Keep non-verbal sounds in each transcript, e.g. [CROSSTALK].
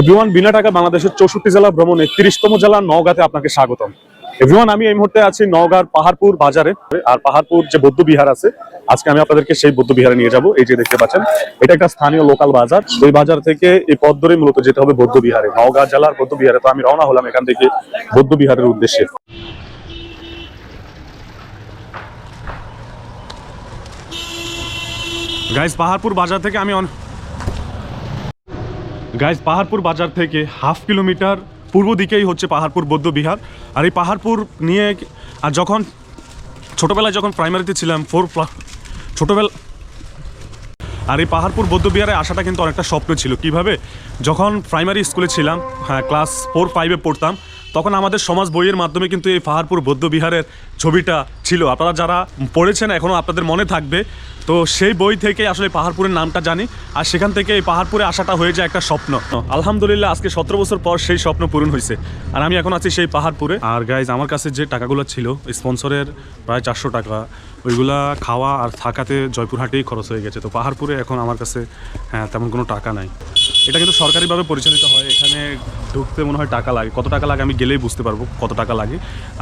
Everyone, বিনা টাকা বাংলাদেশের চৌষট্টি জেলা ভ্রমণে তিরিশতম জেলা নওগাঁতে আপনাকে স্বাগতম। এভরিওয়ান, আমি এই মুহূর্তে আছি নওগাঁর পাহাড়পুর বাজারে। আর পাহাড়পুর যে বৌদ্ধ বিহার আছে, আজকে আমি আপনাদেরকে সেই বৌদ্ধ বিহারে নিয়ে যাব। এই যে দেখতে পাচ্ছেন, এটা একটা স্থানীয় লোকাল বাজার। ওই বাজার থেকে এই পথ ধরে মূলত যেতে হবে বৌদ্ধ বিহারে। নওগাঁ জেলার বৌদ্ধ বিহারে। তো আমি রওনা হলাম এখান থেকে বৌদ্ধ বিহারের উদ্দেশ্যে। গাইজ পাহাড়পুর বাজার থেকে আমি গাইজ পাহাড়পুর বাজার থেকে হাফ কিলোমিটার পূর্ব দিকেই হচ্ছে পাহাড়পুর বৌদ্ধবিহার আর এই পাহাড়পুর নিয়ে আর যখন ছোটোবেলায় যখন প্রাইমারিতে ছিলাম ফোর ছোটোবেলা আর এই পাহাড়পুর বৌদ্ধবিহারে আসাটা কিন্তু অনেকটা স্বপ্ন ছিল। কীভাবে? যখন প্রাইমারি স্কুলে ছিলাম হ্যাঁ ক্লাস ফোর ফাইভে পড়তাম তখন আমাদের সমাজ বইয়ের মাধ্যমে কিন্তু এই পাহাড়পুর বৌদ্ধবিহারের ছবিটা ছিল। আপনারা যারা পড়েছেন এখনও আপনাদের মনে থাকবে। তো সেই বই থেকে আসলে পাহাড়পুরের নামটা জানি। আর সেখান থেকে এই পাহাড়পুরে আসাটা হয়ে যায় একটা স্বপ্ন। আলহামদুলিল্লাহ, আজকে সতেরো বছর পর সেই স্বপ্ন পূরণ হয়েছে। আর আমি এখন আছি সেই পাহাড়পুরে আর গাইজ আমার কাছে যে টাকাগুলো ছিল স্পন্সরের প্রায় চারশো টাকা, ওইগুলা খাওয়া আর থাকাতে জয়পুরহাটেই খরচ হয়ে গেছে। তো পাহাড়পুরে এখন আমার কাছে হ্যাঁ তেমন কোনো টাকা নাই। এটা কিন্তু সরকারিভাবে পরিচালিত হয়। এখানে ঢুকতে মনে হয় টাকা লাগে। কত টাকা লাগে আমি গেলেই বুঝতে পারব কত টাকা লাগে।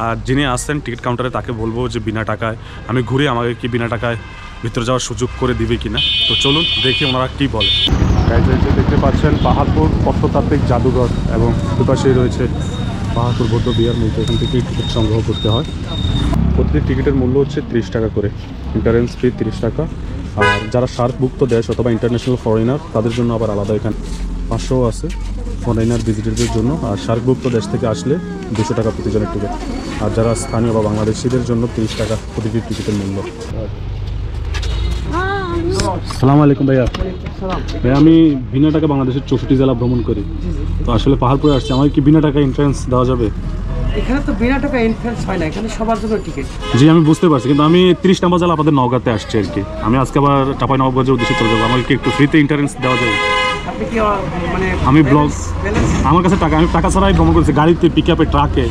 আর যিনি আসছেন টিকিট কাউন্টারে তাকে বলব যে বিনা টাকায়, আমি ঘুরে আমাকে কি বিনা টাকায় ভিতরে যাওয়ার সুযোগ করে দিবে কিনা? তো চলুন দেখি ওনারা কি বলে। যে দেখতে পাচ্ছেন পাহাড়পুর প্রত্নতাত্ত্বিক জাদুঘর এবং দুপাশেই রয়েছে পাহাড়পুর বৌদ্ধ বিহার মধ্যে এখান থেকেই টিকিট সংগ্রহ করতে হয়। প্রতিটি টিকিটের মূল্য হচ্ছে ত্রিশ টাকা করে। এন্টারেন্স ফি তিরিশ টাকা। আর যারা সার্কভুক্ত দেশ অথবা ইন্টারন্যাশনাল ফরেনার তাদের জন্য আবার আলাদা এখানে পাঁচশোও আছে ফরেনার ভিজিটারদের জন্য। আর সার্কভুক্ত দেশ থেকে আসলে দুশো টাকা প্রতিজনের টিকিট আর যারা স্থানীয় বা বাংলাদেশিদের জন্য তিরিশ টাকা প্রতিটি টিকিটের মূল্য। সালাম আলাইকুম ভাইয়া। ভাইয়া, আমি বিনা টাকা বাংলাদেশের চৌষট্টি জেলা ভ্রমণ করি। তো আসলে পাহাড়পুরে আসছি। আমার কি বিনা টাকা এন্ট্রান্স দেওয়া যাবে? এখানে তো বিনা টাকা ইনফ্লুয়েন্স হয় না এখানে সবার জন্য টিকিট জি আমি বুঝতে পারছি কিন্তু আমি তিরিশ নাম্বার জেলা আপনাদের নওগাঁতে আসছি আর কি। আমি আজকে আবার চাপাই নবাবগঞ্জের উদ্দেশ্যে চলে যাব। আমাকে কি একটু ফ্রিতে ইন্টারেন্স দেওয়া যাবে আপনি কি মানে আমি ব্লগ আমার কাছে টাকা আমি টাকা ছাড়াই ভ্রমণ করছি গাড়িতে পিক আপে ট্রাকে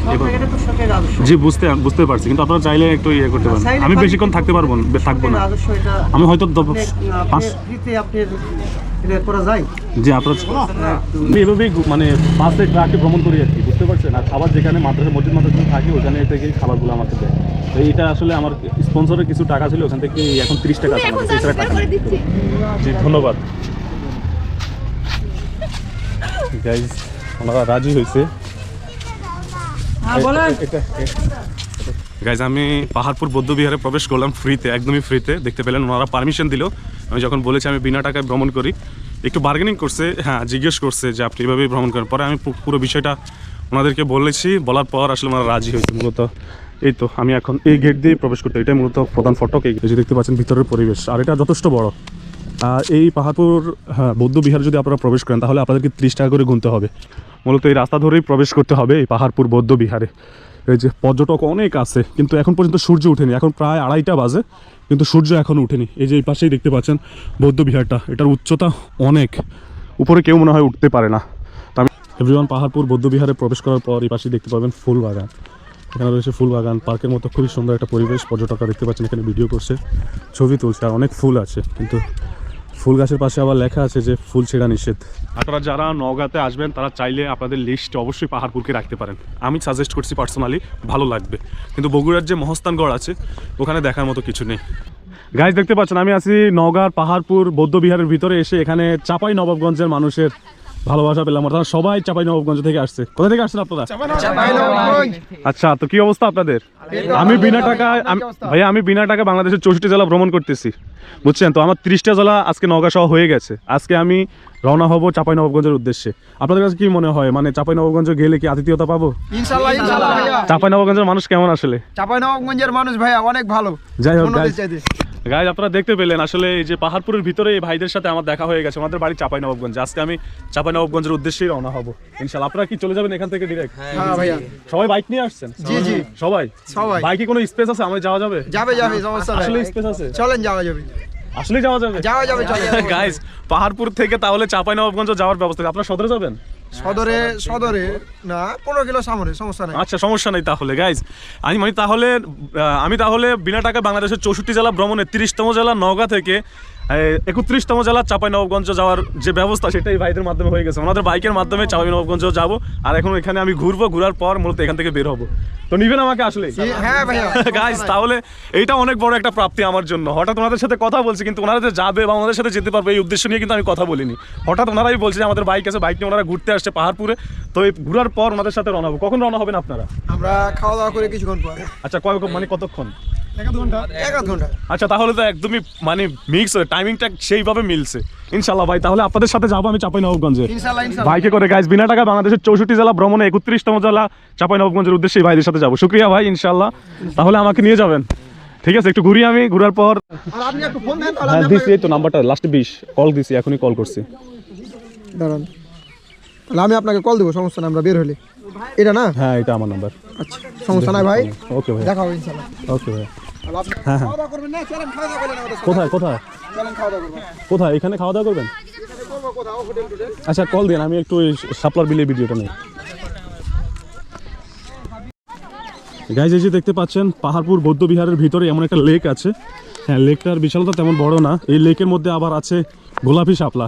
জি বুঝতে বুঝতে পারছি কিন্তু আপনারা চাইলে একটু ইয়ে করতে পারেন। আমি বেশিক্ষণ থাকতে পারব না থাকব না। আমি হয়তো পাঁচ এটা জি আপনার এভাবেই মানে বাসে ট্রাকে ভ্রমণ করি আর কি বুঝতে পারছেন? আর খাবার যেখানে মাদ্রাসা মসজিদ মাদ্রাসা থাকি ওখানে থেকে খাবারগুলো আমাকে দেয়। তো এইটা আসলে আমার স্পন্সরের কিছু টাকা ছিল ওখান থেকে এখন তিরিশ টাকা আছে আমার এছাড়া টাকা নেই। জি ধন্যবাদ। গাইজ ওনারা রাজি হয়েছে। হ্যাঁ গাইজ আমি পাহাড়পুর বৌদ্ধবিহারে প্রবেশ করলাম ফ্রিতে একদমই ফ্রিতে দেখতে পেলেন ওনারা পারমিশন দিল। আমি যখন বলেছি আমি বিনা টাকায় ভ্রমণ করি, একটু বার্গেনিং করছে হ্যাঁ জিজ্ঞেস করছে যে আপনি এভাবেই ভ্রমণ করেন। পরে আমি পুরো বিষয়টা ওনাদেরকে বলেছি, বলার পর আসলে ওনারা রাজি হয়েছে মূলত। এই তো, আমি এখন এই গেট দিয়ে প্রবেশ করতে, এটাই মূলত প্রধান ফটক। এই যে দেখতে পাচ্ছেন ভিতরের পরিবেশ, আর এটা যথেষ্ট বড়। আর এই পাহাড়পুর হ্যাঁ বৌদ্ধ বিহার যদি আপনারা প্রবেশ করেন, তাহলে আপনাদেরকে ত্রিশ টাকা করে গুনতে হবে। মূলত এই রাস্তা ধরেই প্রবেশ করতে হবে এই পাহাড়পুর বৌদ্ধ বিহারে। এই যে পর্যটক অনেক আছে, কিন্তু এখন পর্যন্ত সূর্য ওঠেনি। এখন প্রায় আড়াইটা বাজে, কিন্তু সূর্য এখনও উঠেনি এই যে এই পাশেই দেখতে পাচ্ছেন বৌদ্ধ বিহারটা, এটার উচ্চতা অনেক। উপরে কেউ মনে হয় উঠতে পারে না। তো আমি এভরিওয়ান পাহাড়পুর, বৌদ্ধ বিহারে প্রবেশ করার পর এই পাশেই দেখতে পাবেন ফুল বাগান এখানে রয়েছে ফুল বাগান পার্কের মতো খুবই সুন্দর একটা পরিবেশ। পর্যটকরা দেখতে পাচ্ছেন এখানে ভিডিও করছে, ছবি তুলছে, আর অনেক ফুল আছে। কিন্তু ফুল গাছের পাশে আবার লেখা আছে যে ফুল ছেঁড়া নিষেধ। আপনারা যারা নওগাঁতে আসবেন, তারা চাইলে আপনাদের লিস্ট অবশ্যই পাহাড়পুরকে রাখতে পারেন। আমি সাজেস্ট করছি পার্সোনালি ভালো লাগবে। কিন্তু বগুড়ার যে মহস্তানগড় আছে, ওখানে দেখার মতো কিছু নেই। গাছ দেখতে পাচ্ছেন, আমি আছি নওগাঁর পাহাড়পুর, বৌদ্ধবিহারের ভিতরে এসে এখানে চাপাই নবাবগঞ্জের মানুষের ভালোবাসা পেলাম তারা সবাই চাপাই নবাবগঞ্জ থেকে আসছে। কোথা থেকে আসছেন আপনারা? আচ্ছা তো কি অবস্থা আপনাদের? আমি বিনা টাকায় ভাইয়া আমি বিনা টাকা বাংলাদেশের চৌষট্টি জেলা ভ্রমণ করতেছি। বুঝছেন? তো আমার ত্রিশটা জেলা আজকে নওগাঁ সহ হয়ে গেছে। আজকে আমি রওনা হব চাপাই নবাবগঞ্জের উদ্দেশ্যে। আপনাদের কাছে কি মনে হয়? মানে চাপাই নবাবগঞ্জ গেলে কি আতিথিয়তা পাবো? চাপাই নবাবগঞ্জের মানুষ কেমন আসলে? চাঁপাইনবাবগঞ্জের মানুষ ভাইয়া অনেক ভালো। যাই হোক গাইজ আপনারা দেখতে পেলেন আসলে এই যে পাহাড়পুরের ভিতরে এই ভাইদের সাথে আমার দেখা হয়ে গেছে। আমাদের বাড়ি চাপাই নবাবগঞ্জ আজকে আমি চাপাই নবাবগঞ্জের উদ্দেশ্যেই রওনা হব। ইনশাল্লাহ আপনারা কি চলে যাবেন এখান থেকে ডিরেক্ট হ্যাঁ ভাইয়া। সবাই বাইক নিয়ে আসছেন? জি, জি। সবাই? সবাই। বাইকে কোনো স্পেস আছে? আমার যাওয়া যাবে? যাবে যাবে সমস্যা আসলে স্পেস আছে? চলেন যাওয়া যাবে। আসলে যাওয়া যাবে? যাওয়া যাবে গাইজ পাহাড়পুর থেকে তাহলে চাপাই নবাবগঞ্জ যাওয়ার ব্যবস্থা। আপনারা সদরে যাবেন? সদরে সদরে না পনেরো কিলো সামনে সমস্যা নাই। আচ্ছা সমস্যা নেই তাহলে গাইজ আমি মানে তাহলে আমি তাহলে বিনা টাকা বাংলাদেশের চৌষট্টি জেলা ভ্রমণে তিরিশতম জেলা নওগাঁ থেকে একত্রিশতম জেলা চাপাই নবগঞ্জ যাওয়ার যে ব্যবস্থা সেটাই ভাইদের মাধ্যমে হয়ে গেছে। ওনাদের বাইকের মাধ্যমে চাপাই নবগঞ্জ যাব আর এখন এখানে আমি ঘুরবো ঘুরার পর মূলত এখান থেকে বের হব। তো নিবেন আমাকে আসলে? হ্যাঁ গাইজ [LAUGHS] তাহলে এইটা অনেক বড় একটা প্রাপ্তি আমার জন্য। হঠাৎ ওনাদের সাথে কথা বলছি কিন্তু ওনারা যে যাবে বা ওনাদের সাথে যেতে পারবে এই উদ্দেশ্য নিয়ে কিন্তু আমি কথা বলিনি। হঠাৎ ওনারাই বলছে যে আমাদের বাইক আছে বাইক নিয়ে ওনারা ঘুরতে আসছে পাহাড়পুরে। তো এই ঘোরার পর ওনাদের সাথে রওনা হব। কখন রওনা হবেন আপনারা? আমরা খাওয়া দাওয়া করে কিছুক্ষণ পর। আচ্ছা কয় মানে কতক্ষণ? আচ্ছা তাহলে তো একদমই মানে মিক্স টাইমিংটা সেইভাবে মিলছে। ইনশাল্লাহ ভাই তাহলে আপনাদের সাথে যাব আমি চাপাই ইনশাল্লাহ ইনশাল্লাহ। করে গাইজ বিনা টাকা বাংলাদেশের চৌষট্টি জেলা ভ্রমণে একত্রিশতম জেলা চাপাই নবগঞ্জের উদ্দেশ্যে ভাইদের সাথে যাব। শুক্রিয়া ভাই ইনশাল্লাহ। তাহলে আমাকে নিয়ে যাবেন। ঠিক আছে একটু ঘুরি আমি ঘুরার পর আর আপনি একটু ফোন দেন তাহলে হ্যাঁ দিছি এই তো নাম্বারটা লাস্টে বিশ। কল দিছি এখনই কল করছি। দাঁড়ান। তাহলে আমি আপনাকে কল দেবো সমস্যা নাই আমরা বের হলে। এটা না? হ্যাঁ এটা আমার নাম্বার আচ্ছা সমস্যা নাই ভাই। ওকে ভাই। দেখা হবে ইনশাল্লাহ। ওকে ভাই। হ্যাঁ, হ্যাঁ। কোথায় কোথায়? কোথায়? এখানে খাওয়া দাওয়া করবেন? আচ্ছা কল দিন আমি একটু সাপলার বিলের ভিডিওটা নেই। গাইজ এই যে দেখতে পাচ্ছেন পাহাড়পুর বৌদ্ধ বিহারের ভিতরে এমন একটা লেক আছে। হ্যাঁ লেকটার বিশালতা তেমন বড় না। এই লেকের মধ্যে আবার আছে গোলাপি শাপলা।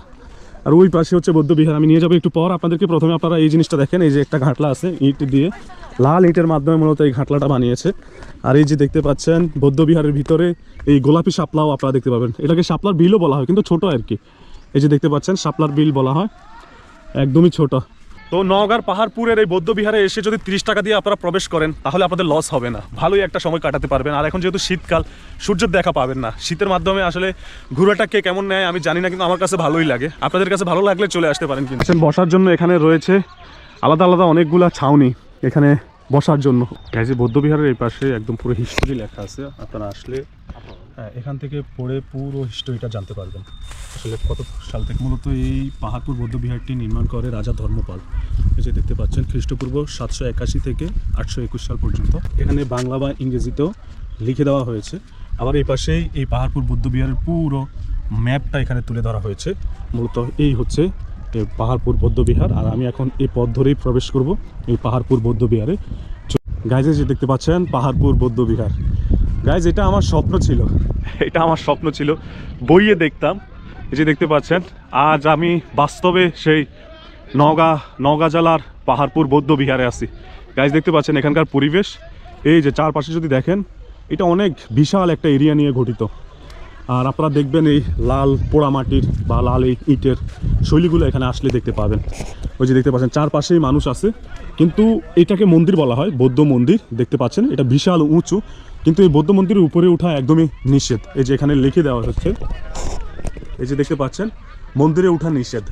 আর ওই পাশে হচ্ছে বৌদ্ধ বিহার। আমি নিয়ে যাব একটু পর। আপনাদেরকে প্রথমে আপনারা এই জিনিসটা দেখেন, এই যে একটা ঘাটলা আছে ইট দিয়ে। লাল ইটের মাধ্যমে মূলত এই ঘাটলাটা বানিয়েছে। আর এই যে দেখতে পাচ্ছেন বৌদ্ধবিহারের ভিতরে এই গোলাপি সাপলাও আপনারা দেখতে পাবেন। এটাকে সাপলার বিলও বলা হয়, কিন্তু ছোট আর কি। এই যে দেখতে পাচ্ছেন সাপলার বিল বলা হয়। একদমই ছোট। তো নওগাঁর পাহাড়পুরের এই বৌদ্ধ বিহারে এসে যদি তিরিশ টাকা দিয়ে আপনারা প্রবেশ করেন, তাহলে আপনাদের লস হবে না। ভালোই একটা সময় কাটাতে পারবেন। আর এখন যেহেতু শীতকাল, সূর্যের দেখা পাবেন না। শীতের মাধ্যমে আসলে ঘুরাটা কে কেমন নেয় আমি জানি না, কিন্তু আমার কাছে ভালোই লাগে। আপনাদের কাছে ভালো লাগলে চলে আসতে পারেন কিন্তু। বসার জন্য এখানে রয়েছে আলাদা আলাদা অনেকগুলা ছাউনি এখানে বসার জন্য। এই যে বৌদ্ধ বিহারের এই পাশে একদম পুরো হিস্টোরি লেখা আছে। আপনারা আসলে হ্যাঁ, এখান থেকে পড়ে পুরো হিস্টোরিটা জানতে পারবেন। আসলে কত সাল থেকে মূলত এই পাহাড়পুর বৌদ্ধবিহারটি নির্মাণ করে রাজা ধর্মপাল। এই যে দেখতে পাচ্ছেন খ্রিস্টপূর্ব সাতশো একাশি থেকে আটশো একুশ সাল পর্যন্ত। এখানে বাংলা বা ইংরেজিতেও লিখে দেওয়া হয়েছে। আবার এই পাশেই এই পাহাড়পুর বৌদ্ধবিহারের পুরো ম্যাপটা এখানে তুলে ধরা হয়েছে। মূলত এই হচ্ছে পাহাড়পুর বৌদ্ধবিহার আর আমি এখন এই পথ ধরেই প্রবেশ করব এই পাহাড়পুর বৌদ্ধবিহারে গাইজে যে দেখতে পাচ্ছেন পাহাড়পুর বৌদ্ধ বিহার। গাইজ এটা আমার স্বপ্ন ছিল। এটা আমার স্বপ্ন ছিল। বইয়ে দেখতাম। এই যে দেখতে পাচ্ছেন, আজ আমি বাস্তবে সেই নওগাঁ নওগাঁ জেলার পাহাড়পুর বৌদ্ধ বিহারে আছি। গাইজ দেখতে পাচ্ছেন এখানকার পরিবেশ। এই যে চারপাশে যদি দেখেন, এটা অনেক বিশাল একটা এরিয়া নিয়ে গঠিত। আর আপনারা দেখবেন এই লাল পোড়া মাটির বা লাল এই ইটের শৈলীগুলো এখানে আসলে দেখতে পাবেন। ওই যে দেখতে পাচ্ছেন, চারপাশেই মানুষ আছে। কিন্তু এটাকে মন্দির বলা হয়, বৌদ্ধ মন্দির। দেখতে পাচ্ছেন, এটা বিশাল উঁচু। কিন্তু এই বৌদ্ধ মন্দিরের উপরে ওঠা একদমই নিষেধ। এই যে এখানে লিখে দেওয়া হচ্ছে, এই যে দেখতে পাচ্ছেন, মন্দিরে ওঠা নিষেধ।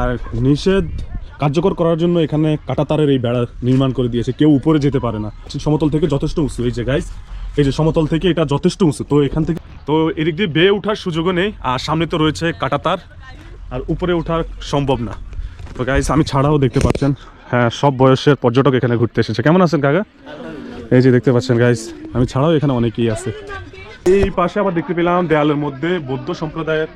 আর নিষেধ কার্যকর করার জন্য এখানে কাটাতারের এই বেড়া নির্মাণ করে দিয়েছে। কেউ উপরে যেতে পারে না। সমতল থেকে যথেষ্ট উঁচু, এই যে গাইজ এই যে সমতল থেকে এটা যথেষ্ট উঁচু। তো এখান থেকে তো এদিক দিয়ে বেয়ে ওঠার সুযোগও নেই, আর সামনে তো রয়েছে কাটাতার, আর উপরে ওঠা সম্ভব না। তো গাইজ আমি ছাড়াও দেখতে পাচ্ছেন হ্যাঁ সব বয়সের পর্যটক এখানে ঘুরতে এসেছে। কেমন আছেন কাকা? এই যে দেখতে পাচ্ছেন গাইজ আমি ছাড়াও এখানে অনেকেই আছে। এই পাশে আবার দেখতে পেলাম দেয়ালের মধ্যে বৌদ্ধ সম্প্রদায়ের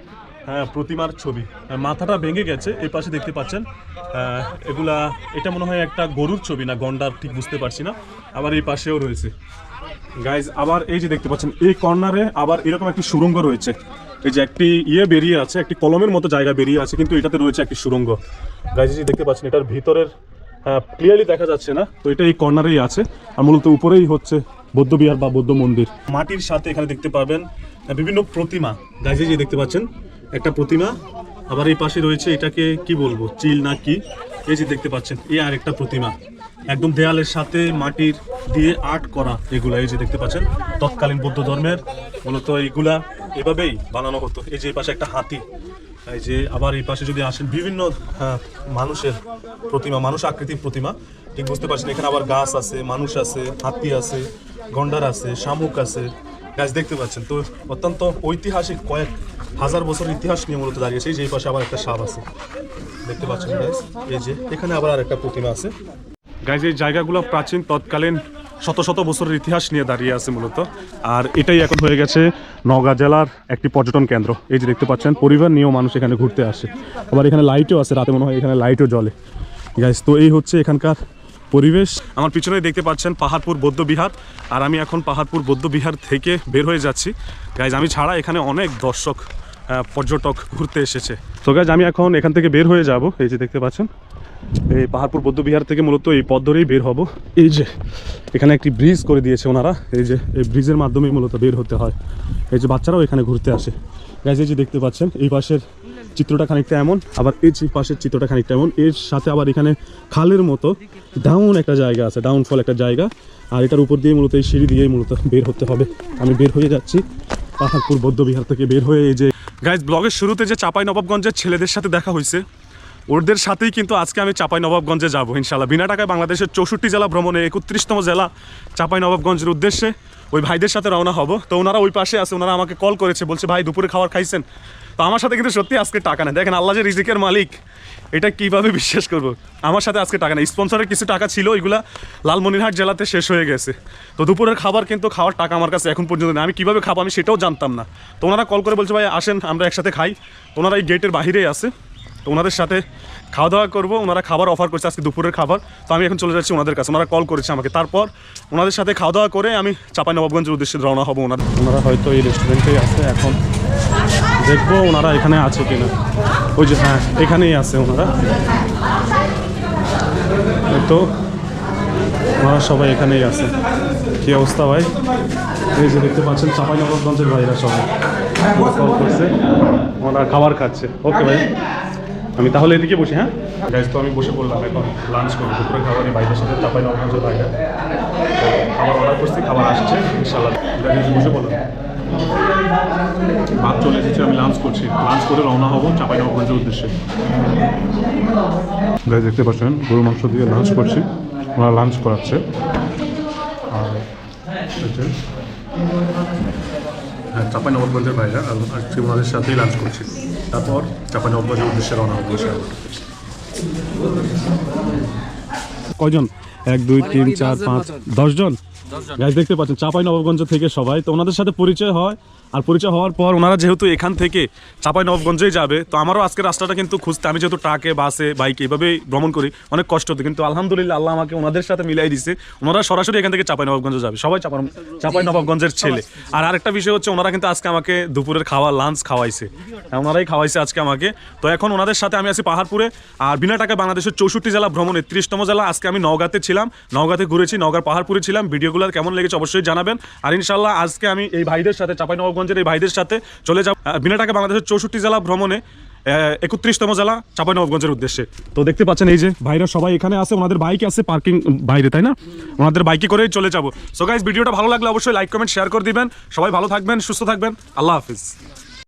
হ্যাঁ, প্রতিমার ছবি। মাথাটা ভেঙে গেছে এই পাশে দেখতে পাচ্ছেন আহ, এগুলা এটা মনে হয় একটা গরুর ছবি না গন্ডার ঠিক বুঝতে পারছি না। আবার এই পাশেও রয়েছে। গাইজ আবার এই যে দেখতে পাচ্ছেন এই কর্নারে আবার এরকম একটি সুড়ঙ্গ রয়েছে। এই যে একটি ইয়ে বেরিয়ে আছে একটি কলমের মতো জায়গা বেরিয়ে আছে কিন্তু এটাতে রয়েছে একটি সুরঙ্গ। গাইজ দেখতে পাচ্ছেন এটার ভিতরের ক্লিয়ারলি দেখা যাচ্ছে না। তো এটা এই কর্নারেই আছে। আর মূলত উপরেই হচ্ছে বৌদ্ধ বিহার বা বৌদ্ধ মন্দির। মাটির সাথে এখানে দেখতে পাবেন বিভিন্ন প্রতিমা। গাইজে যে দেখতে পাচ্ছেন, একটা প্রতিমা। আবার এই পাশে রয়েছে এটাকে কি বলব, চিল না কি? এই যে দেখতে পাচ্ছেন, এই আর একটা প্রতিমা। একদম দেয়ালের সাথে মাটির দিয়ে আর্ট করা এগুলা। এই যে দেখতে পাচ্ছেন, তৎকালীন বৌদ্ধ ধর্মের মূলত এইগুলা এভাবেই বানানো হতো। এই যে পাশে একটা হাতি। এই যে আবার এই পাশে যদি আসেন বিভিন্ন আহ, মানুষের প্রতিমা মানুষ আকৃতির প্রতিমা। ঠিক বুঝতে পারছেন এখানে আবার গাছ আছে মানুষ আছে হাতি আছে গন্ডার আছে শামুক আছে। গাছ দেখতে পাচ্ছেন তো অত্যন্ত ঐতিহাসিক কয়েক হাজার বছর ইতিহাস নিয়ে মূলত দাঁড়িয়েছে। এই পাশে আবার একটা সাপ আছে। দেখতে পাচ্ছেন গাইজ এই যে এখানে আবার আর একটা প্রতিমা আছে। গাইজ এই জায়গাগুলো প্রাচীন তৎকালীন শত শত বছরের ইতিহাস নিয়ে দাঁড়িয়ে আছে মূলত। আর এটাই এখন হয়ে গেছে নওগাঁ জেলার একটি পর্যটন কেন্দ্র। এই যে দেখতে পাচ্ছেন, পরিবার নিয়েও মানুষ এখানে ঘুরতে আসে। আবার এখানে লাইটও আছে, রাতে মনে হয় এখানে লাইটও জ্বলে। গাইজ তো এই হচ্ছে এখানকার পরিবেশ। আমার পিছনে দেখতে পাচ্ছেন পাহাড়পুর বৌদ্ধ বিহার। আর আমি এখন পাহাড়পুর বৌদ্ধ বিহার থেকে বের হয়ে যাচ্ছি। গাইজ আমি ছাড়া এখানে অনেক দর্শক পর্যটক ঘুরতে এসেছে। তো গাইজ আমি এখন এখান থেকে বের হয়ে যাব। এই যে দেখতে পাচ্ছেন এই পাহাড়পুর বৌদ্ধবিহার থেকে মূলত এই পথ ধরেই বের হব। এই যে, এখানে একটি ব্রিজ করে দিয়েছে ওনারা। এই যে, এই ব্রিজের মাধ্যমেই মূলত বের হতে হয়। এই যে বাচ্চারাও এখানে ঘুরতে আসে। গাইজ যে দেখতে পাচ্ছেন, এই পাশের চিত্রটা খানিকটা এমন, আবার এই পাশের চিত্রটা খানিকটা এমন। এর সাথে আবার এখানে খালের মতো ডাউন একটা জায়গা আছে ডাউনফল একটা জায়গা। আর এটার উপর দিয়ে মূলত এই সিঁড়ি দিয়েই মূলত বের হতে হবে। আমি বের হয়ে যাচ্ছি পাহাড়পুর বৌদ্ধবিহার থেকে বের হয়ে এই যে। গাইজ ব্লগের শুরুতে যে চাপাই নবাবগঞ্জের ছেলেদের সাথে দেখা হয়েছে ওদের সাথেই কিন্তু আজকে আমি চাপাই নবাবগঞ্জে যাব ইনশাল্লাহ বিনা টাকায় বাংলাদেশের চৌষট্টি জেলা ভ্রমণে একত্রিশতম জেলা চাপাই নবাবগঞ্জের উদ্দেশ্যে ওই ভাইদের সাথে রওনা হব। তো ওনারা ওই পাশে আছে, ওনারা আমাকে কল করেছে, বলছে, ভাই, দুপুরে খাবার খাইছেন? তো আমার সাথে কিন্তু সত্যি আজকে টাকা নেই। দেখেন, আল্লাহ যে রিজিকের মালিক, এটা কীভাবে বিশ্বাস করব? আমার সাথে আজকে টাকা নেই। স্পন্সরের কিছু টাকা ছিল, ওইগুলা লালমনিরহাট জেলাতে শেষ হয়ে গেছে। তো দুপুরের খাবার কিন্তু খাওয়ার টাকা আমার কাছে এখন পর্যন্ত নেই। আমি কীভাবে খাব আমি সেটাও জানতাম না। তো ওনারা কল করে বলছে, ভাই, আসেন, আমরা একসাথে খাই। ওনারা এই গেটের বাহিরেই আছে। তো ওনাদের সাথে খাওয়া দাওয়া করব। ওনারা খাবার অফার করছে আজকে দুপুরের খাবার। তো আমি এখন চলে যাচ্ছি ওনাদের কাছে। ওনারা কল করেছে আমাকে। তারপর ওনাদের সাথে খাওয়া দাওয়া করে আমি চাপাই নবাবগঞ্জের উদ্দেশ্যে রওনা হব ওনার ওনারা হয়তো এই রেস্টুরেন্টেই আছে, এখন দেখব ওনারা এখানে আছে কিনা। ওই যে হ্যাঁ এখানেই আছে ওনারা। তো ওনারা সবাই এখানেই আছে। কি অবস্থা ভাই? এই যে দেখতে পাচ্ছেন চাপাই নবাবগঞ্জের ভাইরা সবাই। কল করছে। ওনারা খাবার খাচ্ছে। ওকে ভাই। আমি তাহলে এদিকে বসি হ্যাঁ? গাইজ তো আমি বসে পড়লাম, এখন লাঞ্চ করব, দুপুরে খাবার এই বাইরের সাথে চাপাই নবাবগঞ্জের বাইরে। খাবার অর্ডার করছি, খাবার আসছে ইনশাল্লাহ বসে পড়লাম। ভাত চলে এসেছে, আমি লাঞ্চ করছি। লাঞ্চ করে রওনা হব, চাপাই নবাবগঞ্জের উদ্দেশ্যে। গাইজ দেখতে পাচ্ছেন গরু মাংস দিয়ে লাঞ্চ করছি। ওরা লাঞ্চ করাচ্ছে। আর হ্যাঁ চাপাই নবাবগঞ্জের আর আজকে ওনাদের সাথেই লাঞ্চ করছি। তারপর চাপাই নবাবগঞ্জের উদ্দেশ্যে রওনা হব। কয়জন? এক, দুই, তিন, চার, পাঁচ, দশজন? গাইজ দেখতে পাচ্ছেন চাপাই নবাবগঞ্জ থেকে সবাই। তো ওনাদের সাথে পরিচয় হয় আর পরিচয় হওয়ার পর ওনারা যেহেতু এখান থেকে চাপাই নবাবগঞ্জেই যাবে তো আমারও আজকে রাস্তাটা কিন্তু খুঁজতে আমি যেহেতু ট্রাকে বাসে বাইকে এভাবেই ভ্রমণ করি অনেক কষ্ট হতো। কিন্তু আলহামদুলিল্লাহ আল্লাহ আমাকে ওনাদের সাথে মিলাই দিছে। ওনারা সরাসরি এখান থেকে চাপাই নবাবগঞ্জ যাবে। সবাই চাপাই চাপাই নবাবগঞ্জের ছেলে। আর আরেকটা বিষয় হচ্ছে ওনারা কিন্তু আজকে আমাকে দুপুরের খাওয়া লাঞ্চ খাওয়াইছে। হ্যাঁ, ওনারাই খাওয়াইছে আজকে আমাকে। তো এখন ওনাদের সাথে আমি আছি পাহাড়পুরে। আর বিনা টাকায় বাংলাদেশের চৌষট্টি জেলা ভ্রমণে ত্রিশতম জেলা। আজকে আমি নওগাঁতে ছিলাম নওগাঁতে ঘুরেছি নওগাঁর পাহাড়পুরে ছিলাম ভিডিওগুলো কেমন লেগেছে অবশ্যই জানাবেন। আর ইনশাল্লাহ আজকে আমি এই ভাইদের সাথে, চাপাইনবাবগঞ্জের এই ভাইদের সাথে চলে যাব। বিনা টাকা বাংলাদেশের চৌষট্টি জেলা ভ্রমণে একত্রিশতম জেলা চাপাইনবাবগঞ্জের উদ্দেশ্যে। তো দেখতে পাচ্ছেন এই যে ভাইরা সবাই এখানে আছে, ওনাদের বাইক আছে পার্কিং বাইরে, তাই না? ওনাদের বাইকে করেই চলে যাব। সো গাইজ ভিডিওটা ভালো লাগলে অবশ্যই লাইক, কমেন্ট, শেয়ার করে দিবেন। সবাই ভালো থাকবেন, সুস্থ থাকবেন। আল্লাহ হাফিজ।